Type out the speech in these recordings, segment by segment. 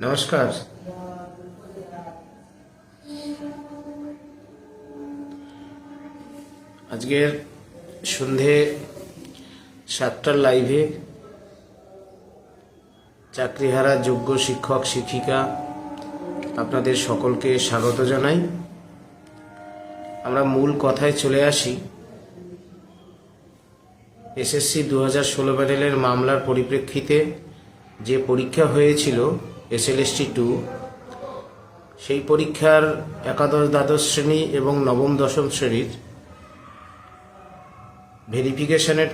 নমস্কার। আজকের সন্ধে সাতটার লাইভে চাকরিহারা যোগ্য শিক্ষক, শিক্ষিকা আপনাদের সকলকে স্বাগত জানাই। আমরা মূল কথায় চলে আসি। এসএসসি দু হাজার ষোলো প্যানেলের মামলার পরিপ্রেক্ষিতে যে পরীক্ষা হয়েছিল এসএলএসটি টু সেই পরীক্ষার একাদশ দ্বাদশ শ্রেণি এবং নবম দশম শ্রেণির ভেরিফিকেশনের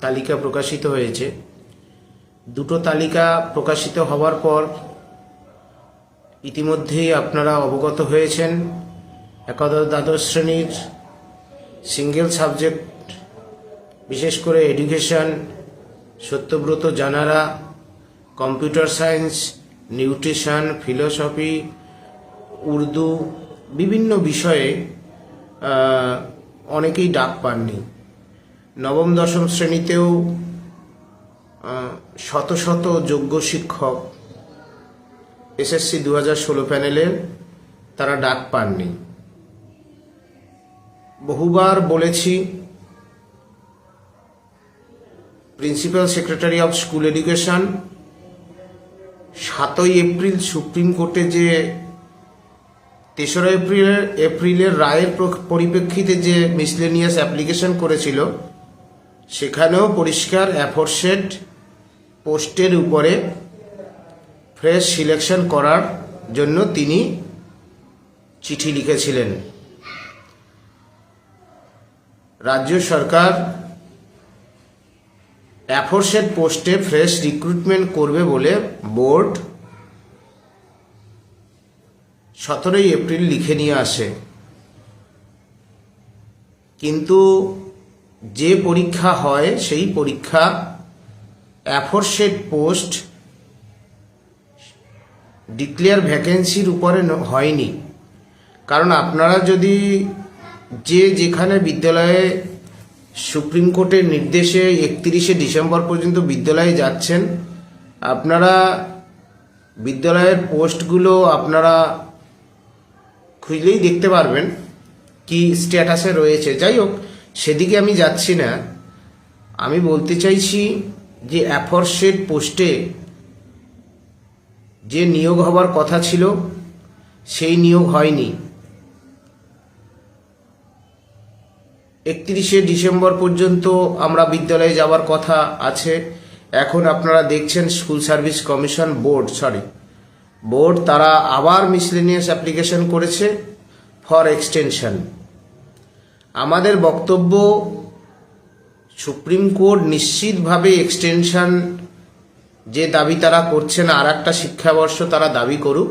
তালিকা প্রকাশিত হয়েছে। দুটো তালিকা প্রকাশিত হওয়ার পর ইতিমধ্যেই আপনারা অবগত হয়েছেন, একাদশ দ্বাদশ শ্রেণির সিঙ্গেল সাবজেক্ট বিশেষ করে এডুকেশন সত্যব্রত জানারা computer science nutrition, philosophy, Urdu বিভিন্ন বিষয়ে অনেকেই ডাক পাননি। নবম, দশম শ্রেণীতেও শত শত যোগ্য শিক্ষক এসএসসি দু হাজার ষোলো প্যানেলের তারা ডাক পাননি। বহুবার বলেছি, principal secretary of school education সাতই এপ্রিল সুপ্রিম কোর্টে যে তেসরা এপ্রিলের এপ্রিলের রায়ের পরিপ্রেক্ষিতে যে মিসলেনিয়াস অ্যাপ্লিকেশন করেছিল, সেখানেও পরিষ্কার অ্যাফোরসেট পোস্টের উপরে ফ্রেশ সিলেকশন করার জন্য তিনি চিঠি লিখেছিলেন। রাজ্য সরকার অ্যাফোরসেট পোস্টে ফ্রেশ রিক্রুটমেন্ট করবে বলে বোর্ড সতেরোই এপ্রিল লিখে নিয়ে আসে। কিন্তু যে পরীক্ষা হয়, সেই পরীক্ষা অ্যাফোরসেট পোস্ট ডিক্লেয়ার ভ্যাকেন্সির উপরে হয়নি। কারণ আপনারা যদি যে যেখানে বিদ্যালয়ে সুপ্রিম কোর্টের নির্দেশে একত্রিশে ডিসেম্বর পর্যন্ত বিদ্যালয়ে যাচ্ছেন। আপনারা বিদ্যালয়ের পোস্টগুলো আপনারা খুঁজলেই দেখতে পারবেন কি স্ট্যাটাসে রয়েছে। যাই হোক, সেদিকে আমি যাচ্ছি না। আমি বলতে চাইছি যে অ্যাফরসেট পোস্টে যে নিয়োগ হবার কথা ছিল, সেই নিয়োগ হয়নি। একত্রিশে ডিসেম্বর পর্যন্ত আমরা বিদ্যালয়ে যাওয়ার কথা আছে। এখন আপনারা দেখছেন school service commission board, sorry, board তারা আবার মিসলেনিয়াস অ্যাপ্লিকেশন করেছে ফর এক্সটেনশন। আমাদের বক্তব্য, সুপ্রিম কোর্ট নিশ্চিতভাবে এক্সটেনশন যে দাবি তারা করছেন আর একটা শিক্ষাবর্ষ তারা দাবি করুক,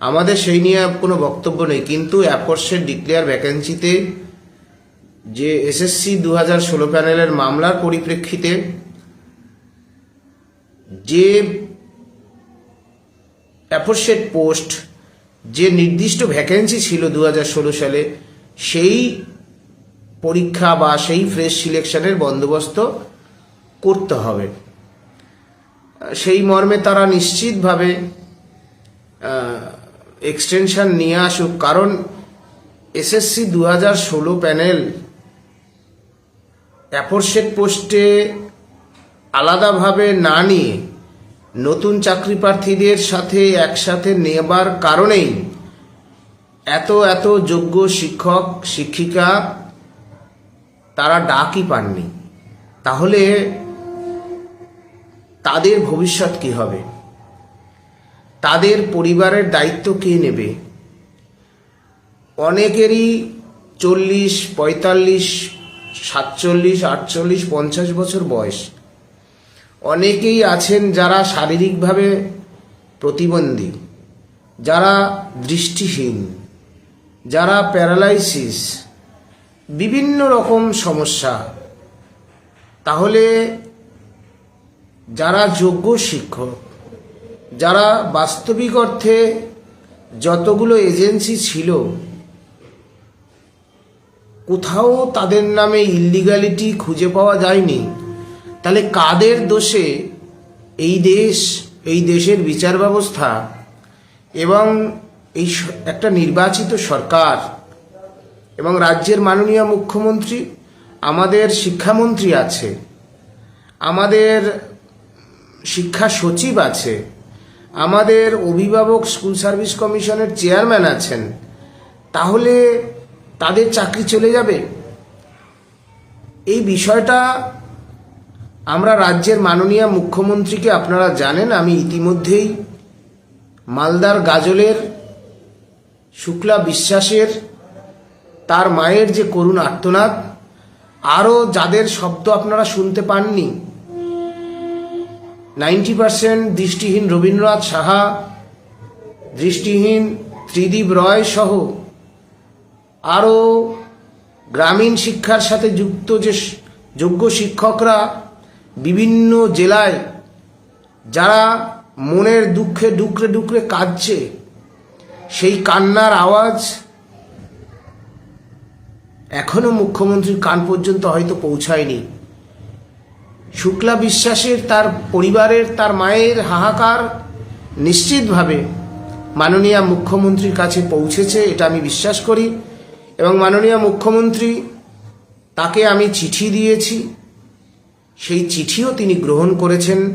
আমাদের সেই নিয়ে কোনো বক্তব্য নেই। কিন্তু অ্যাপোর্সের ডিক্লেয়ার ভ্যাকেন্সিতে যে এসএসসি দু হাজার ষোলো প্যানেলের মামলার পরিপ্রেক্ষিতে যে অ্যাপোর্সেট পোস্ট, যে নির্দিষ্ট ভ্যাকেন্সি ছিল দু হাজার ষোলো সালে, সেই পরীক্ষা বা সেই ফ্রেশ সিলেকশনের বন্দোবস্ত করতে হবে। সেই মর্মে তারা নিশ্চিতভাবে এক্সটেনশন নিয়ে আসুক, কারণ এসএসসি দু হাজার ষোলো প্যানেল অ্যাপোর্সেট পোস্টে আলাদাভাবে না নিয়ে নতুন চাকরি প্রার্থীদের সাথে একসাথে নেবার কারণেই এত এত যোগ্য শিক্ষক, শিক্ষিকা তারা ডাকই পাননি। তাহলে তাদের ভবিষ্যৎ কি হবে? তাদের পরিবারের দায়িত্ব কে নেবে? অনেকেরই চল্লিশ, পঁয়তাল্লিশ সাতচল্লিশ, আটচল্লিশ, পঞ্চাশ বছর বয়স। অনেকেই আছেন যারা শারীরিকভাবে প্রতিবন্ধী, যারা দৃষ্টিহীন, যারা প্যারালাইসিস, বিভিন্ন রকম সমস্যা। তাহলে যারা যোগ্য শিক্ষক, যারা বাস্তবিক অর্থে যতগুলো এজেন্সি ছিল কোথাও তাদের নামে ইলিগালিটি খুঁজে পাওয়া যায়নি। তাহলে কাদের দোষে এই দেশ, এই দেশের বিচার ব্যবস্থা এবং এই একটা নির্বাচিত সরকার এবং রাজ্যের মাননীয় মুখ্যমন্ত্রী, আমাদের শিক্ষামন্ত্রী আছে, আমাদের শিক্ষা সচিব আছে, আমাদের অভিভাবক স্কুল সার্ভিস কমিশনের চেয়ারম্যান আছেন, তাহলে তাদের চাকরি চলে যাবে? এই বিষয়টা আমরা রাজ্যের মাননীয় মুখ্যমন্ত্রীকে আপনারা জানেন, আমি ইতিমধ্যেই মালদার গাজলের শুক্লা বিশ্বাসের, তার মায়ের যে করুণ আর্তনাদ, আরও যাদের শব্দ আপনারা শুনতে পাননি, নাইনটি পার্সেন্ট দৃষ্টিহীন রবীন্দ্রনাথ সাহা, দৃষ্টিহীন ত্রিদীপ রয় সহ আরও গ্রামীণ শিক্ষার সাথে যুক্ত যে যোগ্য শিক্ষকরা বিভিন্ন জেলায় যারা মনের দুঃখে ডুকরে ডুকরে কাঁদছে, সেই কান্নার আওয়াজ এখনও মুখ্যমন্ত্রীর কান পর্যন্ত হয়তো পৌঁছায়নি। শুক্লা বিশ্বাসের তার পরিবারের, তার মায়ের হাহাকার নিশ্চিতভাবে মাননীয় মুখ্যমন্ত্রীর কাছে পৌঁছেছে, এটা আমি বিশ্বাস করি। এবং মাননীয় মুখ্যমন্ত্রী, তাকে আমি চিঠি দিয়েছি। সেই চিঠিও তিনি গ্রহণ করেছেন।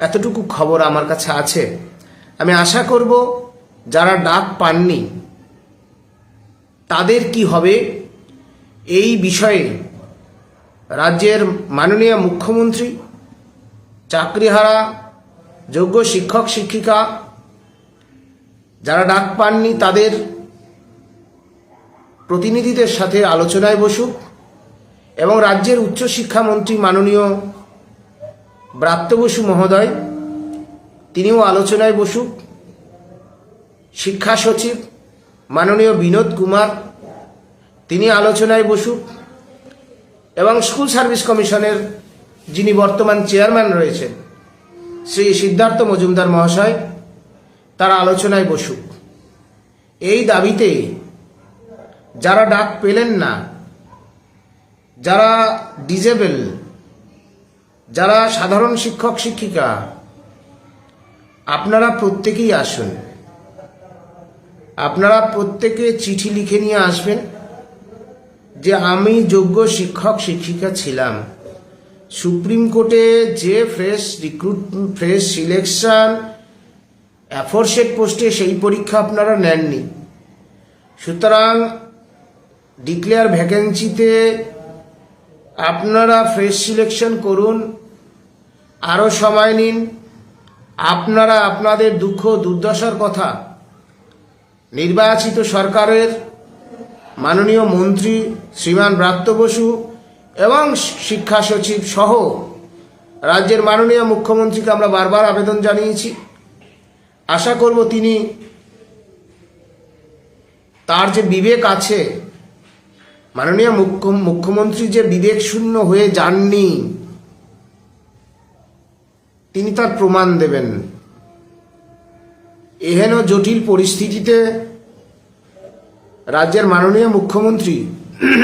এতটুকু খবর আমার কাছে আছে। আমি আশা করব, যারা ডাক পাননি, তাদের কি হবে? এই বিষয়ে রাজ্যের মাননীয় মুখ্যমন্ত্রী, চাকরিহারা, যোগ্য শিক্ষক, শিক্ষিকা, যারা ডাক পাননি, তাদের প্রতিনিধিদের সাথে আলোচনায় বসুক এবং রাজ্যের উচ্চশিক্ষামন্ত্রী মাননীয় ব্রাত্য বসু মহোদয়, তিনিও আলোচনায় বসুক। শিক্ষা সচিব মাননীয় বিনোদ কুমার, তিনি আলোচনায় বসুক এবং স্কুল সার্ভিস কমিশনের যিনি বর্তমান চেয়ারম্যান রয়েছেন, শ্রী সিদ্ধার্থ মজুমদার মহাশয়, তারা আলোচনায় বসুক। এই দাবিতে যারা ডাক পেলেন না, যারা ডিজেবল যারা সাধারণ শিক্ষক, শিক্ষিকা, আপনারা প্রত্যেকেই আসুন। আপনারা প্রত্যেকে চিঠি লিখে নিয়ে আসবেন যে আমি যোগ্য শিক্ষক, শিক্ষিকা ছিলাম। সুপ্রিম কোর্টে যে fresh recruit fresh selection aforesaid পোস্টে সেই পরীক্ষা আপনারা নেননি। সুতরাং ডিক্লেয়ার ভ্যাকেন্সিতে আপনারা ফ্রেশ সিলেকশন করুন আরও সময় নিন, আপনারা আপনাদের দুঃখ দুর্দশার কথা, নির্বাচিত সরকারের মাননীয় মন্ত্রী শ্রীমান ব্রাত্য বসু এবং শিক্ষা সচিব সহ রাজ্যের মাননীয় মুখ্যমন্ত্রীকে আমরা বারবার আবেদন জানিয়েছি। আশা করব তিনি তার যে বিবেক আছে মাননীয় মুখ্য মুখ্যমন্ত্রী যে বিবেক শূন্য হয়ে যাননি, তিনি তার প্রমাণ দেবেন। এহেন জটিল পরিস্থিতিতে রাজ্যের মাননীয় মুখ্যমন্ত্রী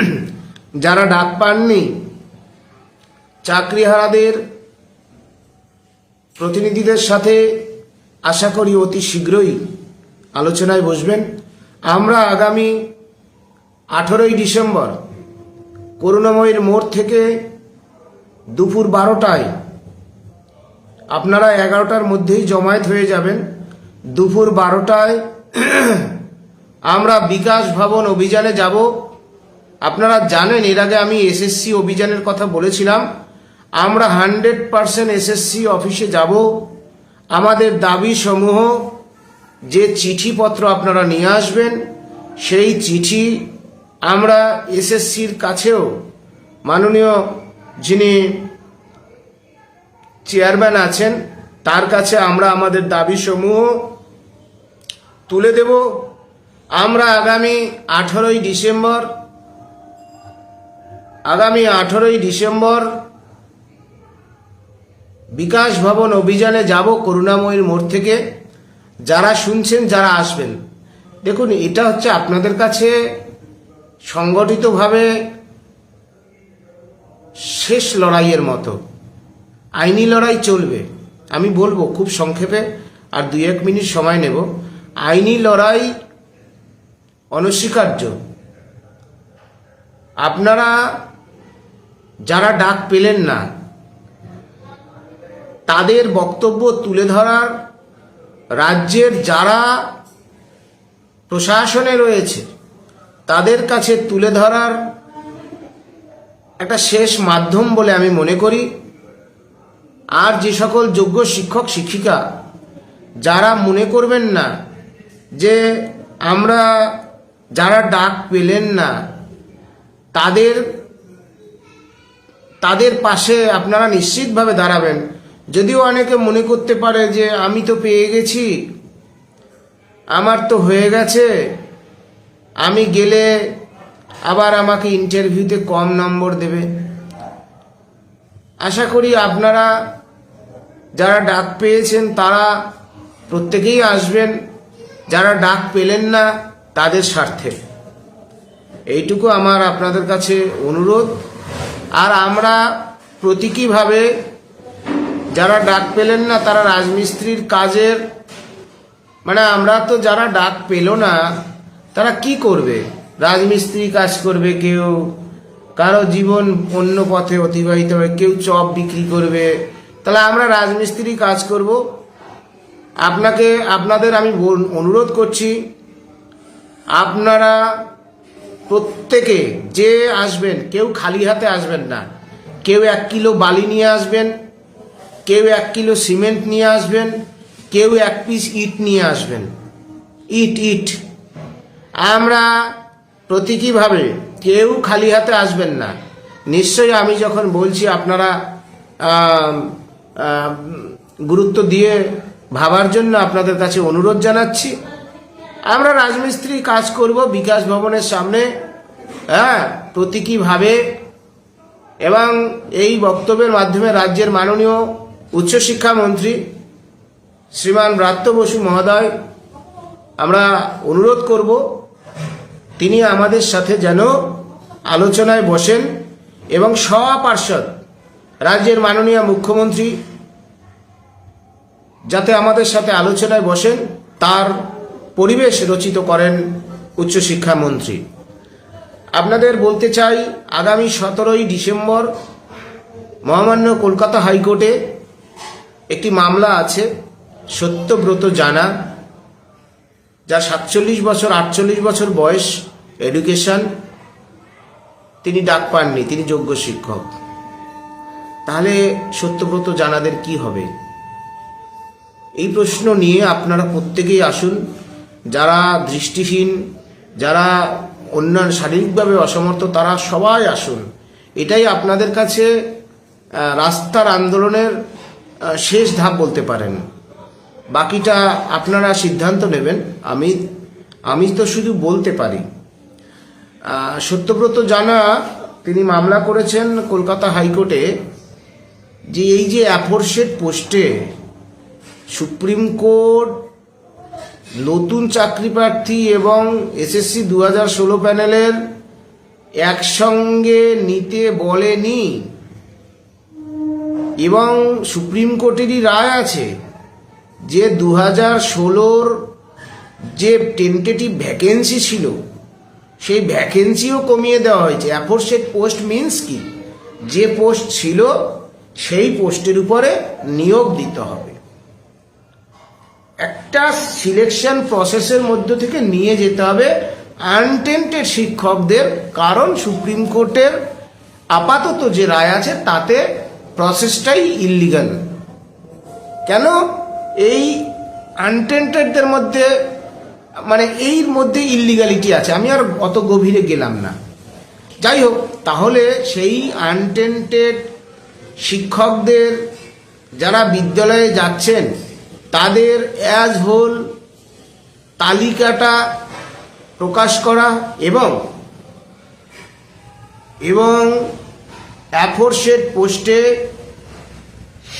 যারা ডাক পাননি, চাকরিহারাদের প্রতিনিধিদের সাথে আশা করি অতি শীঘ্রই আলোচনায় বসবেন। আমরা আগামী আঠেরোই ডিসেম্বর, করুণাময়ীর মোড় থেকে দুপুর বারোটায়। আপনারা এগারোটার মধ্যেই জমায়েত হয়ে যাবেন। দুপুর বারোটায় আমরা বিকাশ ভবন অভিযানে যাব। আপনারা জানেন, এর আগে আমি এসএসসি অভিযানের কথা বলেছিলাম। আমরা হান্ড্রেড পারসেন্ট এসএসসি অফিসে যাব। আমাদের দাবি সমূহ, যে চিঠিপত্র আপনারা নিয়ে আসবেন, সেই চিঠি আমরা এসএসসির কাছেও মাননীয় যিনি চেয়ারম্যান আছেন, তার কাছে আমরা আমাদের দাবি সমূহ তুলে দেব। আমরা আগামী আঠেরোই ডিসেম্বর, আগামী আঠেরোই ডিসেম্বর বিকাশ ভবন অভিযানে যাব করুণাময়ীর মোড় থেকে। যারা শুনছেন, যারা আসবেন, দেখুন, এটা হচ্ছে আপনাদের কাছে সংগঠিতভাবে শেষ লড়াইয়ের মতো। আইনি লড়াই চলবে। আমি বলব খুব সংক্ষেপে, আর দুই এক মিনিট সময় নেব। আইনি লড়াই অনস্বীকার্য। আপনারা যারা ডাক পেলেন না, তাদের বক্তব্য তুলে ধরার রাজ্যের যারা প্রশাসনে রয়েছে তাদের কাছে তুলে ধরার একটা শেষ মাধ্যম বলে আমি মনে করি। আর যে সকল যোগ্য শিক্ষক, শিক্ষিকা, যারা মনে করবেন না যে আমরা যারা ডাক পেলেন না, তাদের তাদের পাশে আপনারা নিশ্চিতভাবে দাঁড়াবেন। যদিও অনেকে মনে করতে পারে যে আমি তো পেয়ে গেছি, আমার তো হয়ে গেছে আমি গেলে আবার আমাকে ইন্টারভিউতে কম নম্বর দেবে। আশা করি আপনারা যারা ডাক পেয়েছেন তারা প্রত্যেকেই আসবেন। যারা ডাক পেলেন না, তাদের স্বার্থে। এইটুকু আমার আপনাদের কাছে অনুরোধ। আর আমরা প্রতীকীভাবে যারা ডাক পেলেন না, তারা রাজমিস্ত্রির কাজের মানে আমরা তো যারা ডাক পেল না তারা কি করবে? রাজমিস্ত্রি কাজ করবে কেউ? কারও জীবন অন্য পথে অতিবাহিত হবে, কেউ চপ বিক্রি করবে। তাহলে আমরা রাজমিস্ত্রি কাজ করব। আপনাকে, আপনাদের আমি অনুরোধ করছি, আপনারা প্রত্যেকে যে আসবেন, কেউ খালি হাতে আসবেন না। কেউ এক কিলো বালি নিয়ে আসবেন, কেউ এক কিলো সিমেন্ট নিয়ে আসবেন, কেউ এক পিস ইট নিয়ে আসবেন। ইট ইট। আমরা প্রতীকীভাবে কেউ খালি হাতে আসবেন না। নিশ্চয়ই আমি যখন বলছি আপনারা গুরুত্ব দিয়ে ভাবার জন্য আপনাদের কাছে অনুরোধ জানাচ্ছি। আমরা রাজমিস্ত্রি কাজ করব বিকাশ ভবনের সামনে হ্যাঁ প্রতীকীভাবে এবং এই বক্তব্যের মাধ্যমে রাজ্যের মাননীয় উচ্চশিক্ষামন্ত্রী শ্রীমান ব্রাত্য বসু মহোদয়, আমরা অনুরোধ করব তিনি আমাদের সাথে যেন আলোচনায় বসেন এবং সপার্ষদ রাজ্যের মাননীয় মুখ্যমন্ত্রী যাতে আমাদের সাথে আলোচনায় বসেন, তার পরিবেশ রচিত করেন উচ্চশিক্ষামন্ত্রী আপনাদের বলতে চাই, আগামী সতেরোই ডিসেম্বর মহামান্য কলকাতা হাইকোর্টে একটি মামলা আছে, সত্যব্রত জানা। যার সাতচল্লিশ বছর, আটচল্লিশ বছর বয়স এডুকেশন তিনি ডাক পাননি, তিনি যোগ্য শিক্ষক। তাহলে সত্যব্রত জানাদের কি হবে? এই প্রশ্ন নিয়ে আপনারা প্রত্যেকেই আসুন, যারা দৃষ্টিহীন, যারা অন্যান্য শারীরিকভাবে অসমর্থ, তারা সবাই আসুন। এটাই আপনাদের কাছে রাস্তার আন্দোলনের শেষ ধাপ বলতে পারেন। বাকিটা আপনারা সিদ্ধান্ত নেবেন। আমি আমি তো শুধু বলতে পারি। সত্যব্রত জানা, তিনি মামলা করেছেন কলকাতা হাইকোর্টে যে এই যে অ্যাফোরশেড পোস্টে সুপ্রিম কোর্ট নতুন চাকরি প্রার্থী এবং এসএসসি দু হাজার ষোলো প্যানেলের একসঙ্গে নিতে বলেনি এবং সুপ্রিম কোর্টেরই রায় আছে। যে দু হাজার ষোলোর যে টেন্টেটিভ ভ্যাকেন্সি ছিল, সেই ভ্যাকেন্সিও কমিয়ে দেওয়া হয়েছে। অ্যাফোরশেড পোস্ট মিন্স কি? যে পোস্ট ছিল, সেই পোস্টের উপরে নিয়োগ দিতে হবে। একটা সিলেকশন প্রসেসের মধ্য থেকে নিয়ে যেতে হবে আনটেন্টেড শিক্ষকদের, কারণ সুপ্রিম কোর্টের আপাতত যে রায় আছে, তাতে প্রসেসটাই ইল্লিগাল কেন? এই আনটেন্টেডদের মধ্যে মানে এর মধ্যে ইল্লিগালিটি আছে। আমি আর অত গভীরে গেলাম না। যাই হোক, তাহলে সেই আনটেন্টেড শিক্ষকদের যারা বিদ্যালয়ে যাচ্ছেন, তাদের অ্যাজ হোল তালিকাটা প্রকাশ করা এবং এবং অ্যাফোরশেড পোস্টে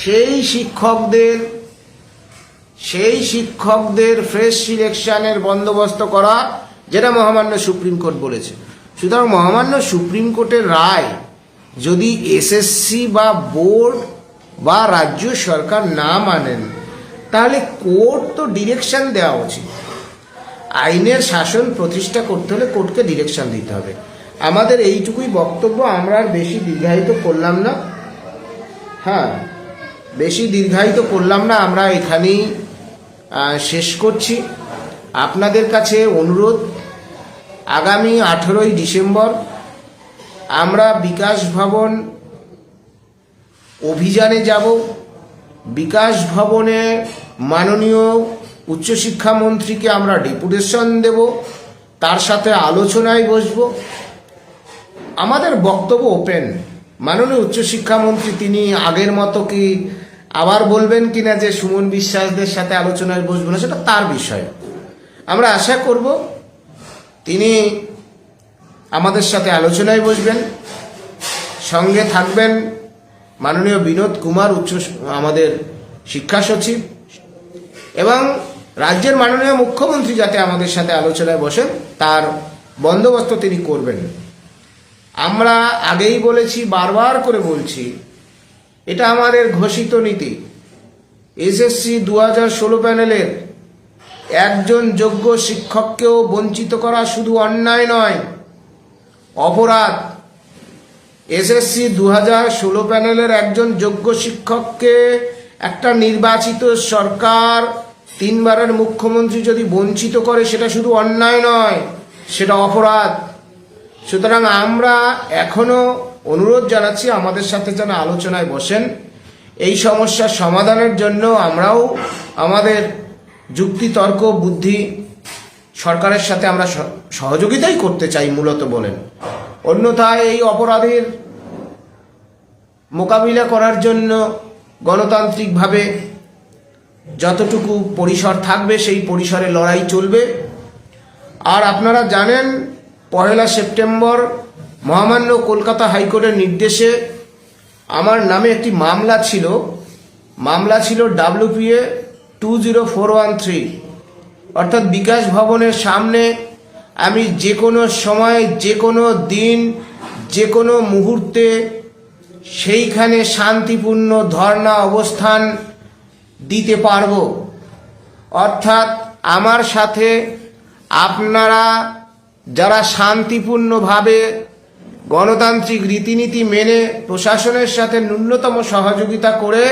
সেই শিক্ষকদের সেই শিক্ষকদের ফ্রেশ সিলেকশনের বন্দোবস্ত করা যেটা মহামান্য সুপ্রিম কোর্ট বলেছে। সুতরাং মহামান্য সুপ্রিম কোর্টের রায় যদি এসএসসি বা বোর্ড বা রাজ্য সরকার না মানেন, তাহলে কোর্ট তো ডিরেকশন দেওয়া উচিত। আইনের শাসন প্রতিষ্ঠা করতে হলে কোর্টকে ডিরেকশন দিতে হবে। আমাদের এইটুকুই বক্তব্য, আমরা আর বেশি দীর্ঘায়িত করলাম না। হ্যাঁ বেশি দীর্ঘায়িত করলাম না, আমরা এখানেই শেষ করছি। আপনাদের কাছে অনুরোধ, আগামী আঠেরোই ডিসেম্বর আমরা বিকাশ ভবন অভিযানে যাব। বিকাশ ভবনে মাননীয় উচ্চশিক্ষামন্ত্রীকে আমরা ডেপুটেশন দেব। তার সাথে আলোচনায় বসব। আমাদের বক্তব্য ওপেন মাননীয় উচ্চশিক্ষামন্ত্রী তিনি আগের মতো কি আবার বলবেন কিনা যে সুমন বিশ্বাসদের সাথে আলোচনায় বসবো না, সেটা তার বিষয়। আমরা আশা করব তিনি আমাদের সাথে আলোচনায় বসবেন, সঙ্গে থাকবেন মাননীয় বিনোদ কুমার, উচ্চ আমাদের শিক্ষা সচিব, এবং রাজ্যের মাননীয় মুখ্যমন্ত্রী যাতে আমাদের সাথে আলোচনায় বসেন, তার বন্দোবস্ত তিনি করবেন। আমরা আগেই বলেছি, বারবার করে বলছি এটা আমাদের ঘোষিত নীতি। এসএসসি দু হাজার ষোলো প্যানেলের একজন যোগ্য শিক্ষককেও বঞ্চিত করা শুধু অন্যায় নয়, অপরাধ। এসএসসি দু হাজার ষোলো প্যানেলের একজন যোগ্য শিক্ষককে একটা নির্বাচিত সরকার তিনবারের মুখ্যমন্ত্রী যদি বঞ্চিত করে, সেটা শুধু অন্যায় নয়, সেটা অপরাধ। সুতরাং আমরা এখনও অনুরোধ জানাচ্ছি আমাদের সাথে যেন আলোচনায় বসেন। এই সমস্যার সমাধানের জন্য আমরাও আমাদের যুক্তি, তর্ক, বুদ্ধি সরকারের সাথে আমরা সহযোগিতাই করতে চাই মূলত বলেন। অন্যথায় এই অপরাধের মোকাবিলা করার জন্য গণতান্ত্রিকভাবে যতটুকু পরিসর থাকবে সেই পরিসরে লড়াই চলবে। আর আপনারা জানেন, পহেলা সেপ্টেম্বর মহামান্য কলকাতা হাইকোর্টের নির্দেশে আমার নামে একটি মামলা ছিল। মামলা ছিল WPA two zero four one three. অর্থাৎ বিকাশ ভবনের সামনে আমি যে কোনো সময়, যে কোনো দিন, যে কোনো মুহূর্তে সেইখানে শান্তিপূর্ণ ধর্ণা অবস্থান দিতে পারব। অর্থাৎ আমার সাথে আপনারা যারা শান্তিপূর্ণভাবে গণতান্ত্রিক রীতিনীতি মেনে প্রশাসনের সাথে ন্যূনতম সহযোগিতা করে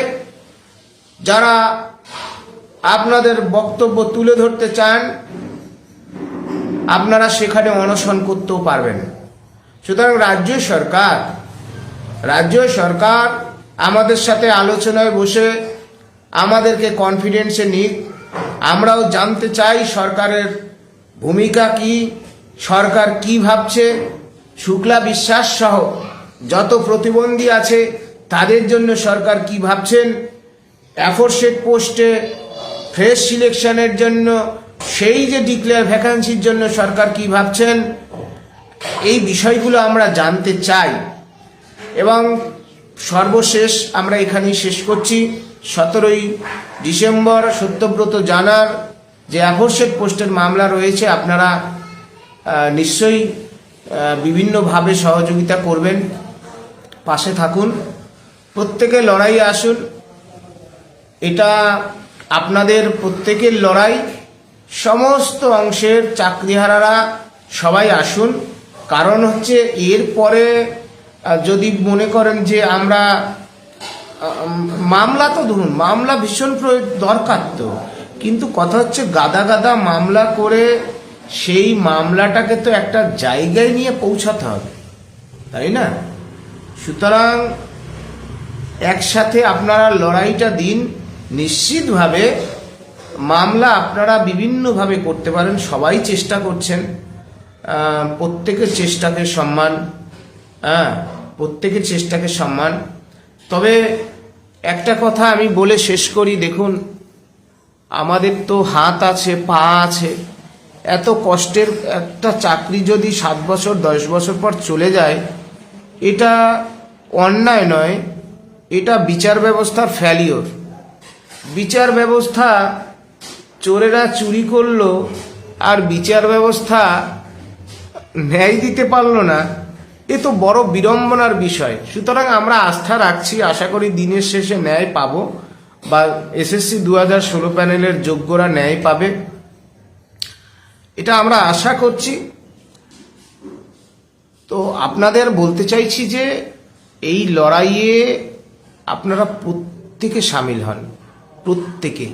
যারা আপনাদের বক্তব্য তুলে ধরতে চান, আপনারা সেখানে অনশন করতেও পারবেন। সুতরাং রাজ্য সরকার রাজ্য সরকার আমাদের সাথে আলোচনায় বসে আমাদেরকে কনফিডেন্সে নিক। আমরাও জানতে চাই সরকারের ভূমিকা কি, সরকার কি ভাবছে। শুক্লা বিশ্বাস সহ যত প্রতিবন্ধী আছে, তাদের জন্য সরকার কি ভাবছেন? অ্যাফোরসেট পোস্টে ফ্রেশ সিলেকশনের জন্য, সেই যে ডিক্লেয়ার ভ্যাকান্সির জন্য সরকার কি ভাবছেন? এই বিষয়গুলো আমরা জানতে চাই। এবং সর্বশেষ আমরা এখানেই শেষ করছি। সতেরোই ডিসেম্বর, সত্যব্রত জানার যে অ্যাফোরসেট পোস্টের মামলা রয়েছে, আপনারা নিশ্চয়ই বিভিন্নভাবে সহযোগিতা করবেন। পাশে থাকুন। প্রত্যেকে লড়াই আসুন। এটা আপনাদের প্রত্যেকের লড়াই। সমস্ত অংশের চাকরিহারারা সবাই আসুন। কারণ হচ্ছে এরপরে আহ, যদি মনে করেন যে আমরা আম, মামলা তো ধরুন মামলা ভীষণ দরকার তো। কিন্তু কথা হচ্ছে গাদা গাদা মামলা করে সেই মামলাটাকে তো একটা জায়গায় নিয়ে পৌঁছাতে হবে, তাই না? সুতরাং একসাথে আপনারা লড়াইটা দিন, নিশ্চিতভাবে মামলা আপনারা বিভিন্নভাবে করতে পারেন, সবাই চেষ্টা করছেন প্রত্যেকের চেষ্টাকে সম্মান হ্যাঁ প্রত্যেকের চেষ্টাকে সম্মান। তবে একটা কথা আমি বলে শেষ করি, দেখুন, আমাদের তো হাত আছে, পা আছে এত কষ্টের একটা চাকরি যদি সাত বছর, দশ বছর পর চলে যায়, এটা অন্যায় নয়, এটা বিচার ব্যবস্থার ফ্যালিওর বিচার ব্যবস্থা চোরেরা চুরি করল আর বিচার ব্যবস্থা ন্যায় দিতে পারল না, এ তো বড় বিড়ম্বনার বিষয়। সুতরাং আমরা আস্থা রাখছি, আশা করি দিনের শেষে ন্যায় পাবো, বা এসএসসি দু হাজার ষোলো প্যানেলের যোগ্যরা ন্যায় পাবে। এটা আমরা আশা করছি। তো আপনাদের বলতে চাইছি যে এই লড়াইয়ে আপনারা প্রত্যেকে সামিল হন, প্রত্যেকে।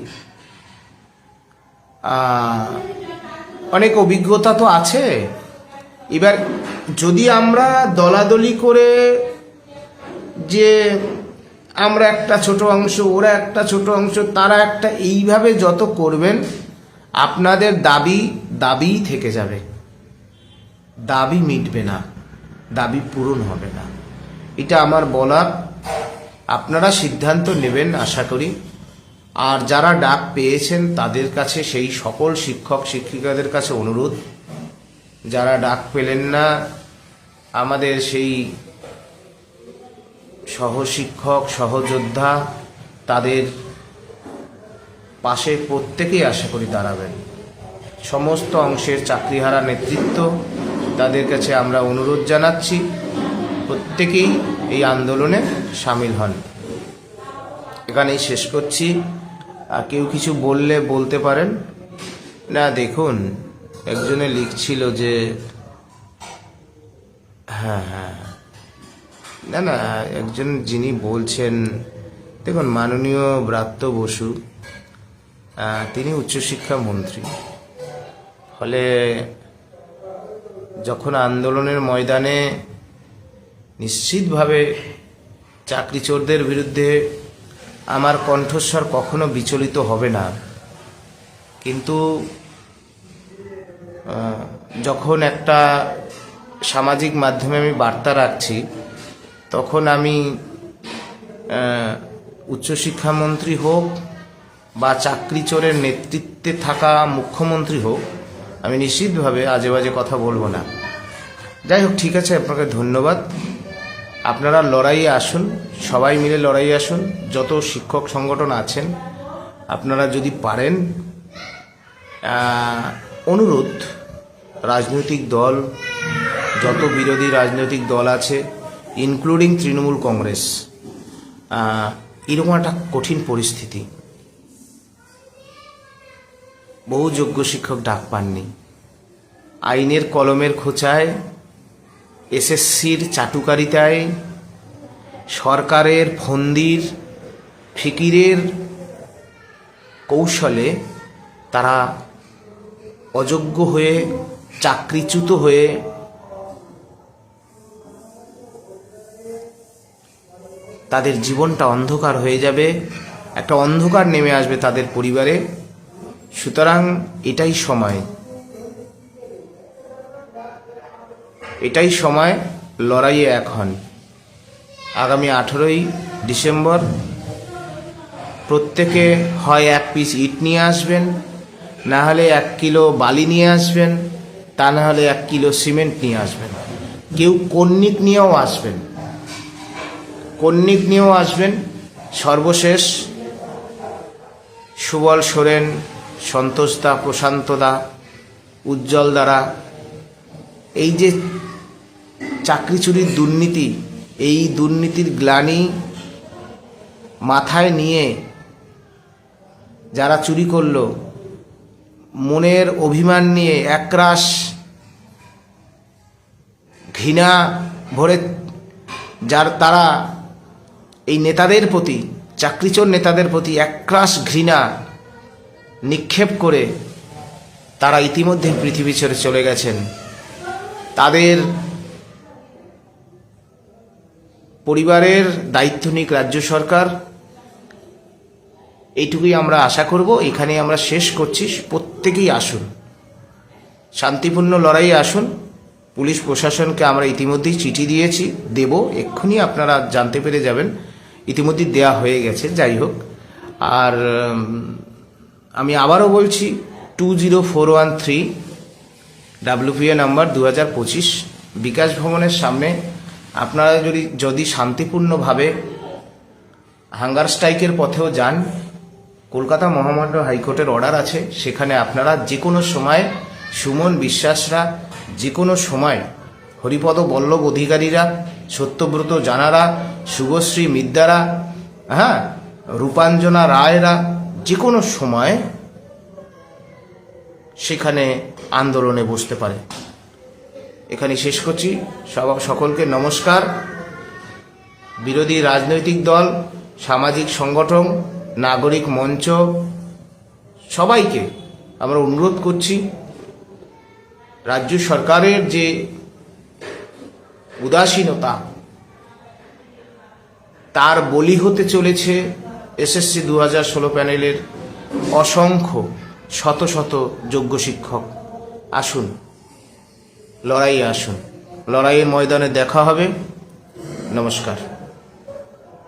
অনেক অভিজ্ঞতা তো আছে। এবার যদি আমরা দলাদলি করে যে আমরা একটা ছোট অংশ, ওরা একটা ছোট অংশ, তারা একটা এইভাবে যত করবেন আপনাদের দাবি দাবিই থেকে যাবে। দাবি মিটবে না, দাবি পূরণ হবে না। এটা আমার বলার, আপনারা সিদ্ধান্ত নেবেন আশা করি। আর যারা ডাক পেয়েছেন তাদের কাছে সেই সকল শিক্ষক শিক্ষিকাদের কাছে অনুরোধ, যারা ডাক পেলেন না, আমাদের সেই সহশিক্ষক, সহযোদ্ধা, তাদের পাশে প্রত্যেকেই আশা করি দাঁড়াবেন। সমস্ত অংশের চাকরিহারা নেতৃত্ব, তাদের কাছে আমরা অনুরোধ জানাচ্ছি, প্রত্যেকেই এই আন্দোলনে সামিল হন। এখানেই শেষ করছি। আর কেউ কিছু বললে বলতে পারেন? না, দেখুন, একজনে লিখছিল যে হ্যাঁ হ্যাঁ না না, একজন যিনি বলছেন, দেখুন, মাননীয় ব্রাত্য বসু তিনি উচ্চশিক্ষা মন্ত্রী। ফলে যখন আন্দোলনের ময়দানে নিশ্চিতভাবে চাকরি চোরদের বিরুদ্ধে আমার কণ্ঠস্বর কখনো বিচলিত হবে না, কিন্তু যখন একটা সামাজিক মাধ্যমে আমি বার্তা রাখছি, তখন আমি উচ্চশিক্ষামন্ত্রী হোক বা চাকরি চোরের নেতৃত্বে থাকা মুখ্যমন্ত্রী হোক, আমি নিশ্চিতভাবে আজে বাজে কথা বলব না। যাই হোক, ঠিক আছে, আপনাকে ধন্যবাদ। আপনারা লড়াইয়ে আসুন, সবাই মিলে লড়াইয়ে আসুন। যত শিক্ষক সংগঠন আছেন, আপনারা যদি পারেন অনুরোধ, রাজনৈতিক দল, যত বিরোধী রাজনৈতিক দল আছে ইনক্লুডিং তৃণমূল কংগ্রেস এরকম একটা কঠিন পরিস্থিতি। বহু যোগ্য শিক্ষক ডাক পাননি। আইনের কলমের খোঁচায়, এসএসসির চাটুকারিতায়, সরকারের ফন্দির, ফিকিরের কৌশলে তারা অযোগ্য হয়ে, চাকরিচ্যুত হয়ে তাদের জীবনটা অন্ধকার হয়ে যাবে। একটা অন্ধকার নেমে আসবে তাদের পরিবারে। সুতরাং এটাই সময়। এটাই সময়, লড়াইয়ে এক হন। আগামী আঠেরোই ডিসেম্বর প্রত্যেকে হয় এক পিস ইট নিয়ে আসবেন, না হলে এক কিলো বালি নিয়ে আসবেন, তা না হলে এক কিলো সিমেন্ট নিয়ে আসবেন। কেউ কন্যিক নিয়েও আসবেন। কন্যিক নিয়েও আসবেন। সর্বশেষ সুবল সোরেন সন্তোষ দা প্রশান্ত দা উজ্জ্বল দ্বারা এই যে চাকরি চুরির দুর্নীতি, এই দুর্নীতির গ্লানি মাথায় নিয়ে যারা চুরি করল, মনের অভিমান নিয়ে একরাশ ঘৃণা ভরে যার তারা এই নেতাদের প্রতি, চাকরিচোর নেতাদের প্রতি একরাশ ঘৃণা নিক্ষেপ করে তারা ইতিমধ্যে পৃথিবী ছেড়ে চলে গেছেন। তাদের পরিবারের দায়িত্ব নিক রাজ্য সরকার। এইটুকুই আমরা আশা করব। এখানে আমরা শেষ করছি। প্রত্যেকেই আসুন। শান্তিপূর্ণ লড়াই আসুন। পুলিশ প্রশাসনকে আমরা ইতিমধ্যেই চিঠি দিয়েছি। দেব, এক্ষুনি আপনারা জানতে পেরে যাবেন। ইতিমধ্যেই দেয়া হয়ে গেছে। যাই হোক। আর আমি আবারও বলছি two zero four one three WPA number দু হাজার পঁচিশ বিকাশ ভবনের সামনে আপনারা যদি যদি শান্তিপূর্ণভাবে হাঙ্গার স্ট্রাইকের পথেও যান, কলকাতা মহামান্য হাইকোর্টের অর্ডার আছে, সেখানে আপনারা যে কোনো সময় সুমন বিশ্বাসরা যে কোনো সময় হরিপদ বল্লভ অধিকারীরা, সত্যব্রত জানারা, শুভশ্রী মিদ্যারা হ্যাঁ রূপাঞ্জনা রায়রা যে কোনো সময় সেখানে আন্দোলনে বসতে পারে। এখানে শেষ করছি। সকলকে নমস্কার। বিরোধী রাজনৈতিক দল, সামাজিক সংগঠন, নাগরিক মঞ্চ, সবাইকে আমরা অনুরোধ করছি, রাজ্য সরকারের যে উদাসীনতা, তার বলি হতে চলেছে এসএসসি দু হাজার ষোলো প্যানেলের অসংখ্য শত শত যোগ্য শিক্ষক। আসুন, লড়াইয়ে আসুন। লড়াইয়ের ময়দানে দেখা হবে। নমস্কার।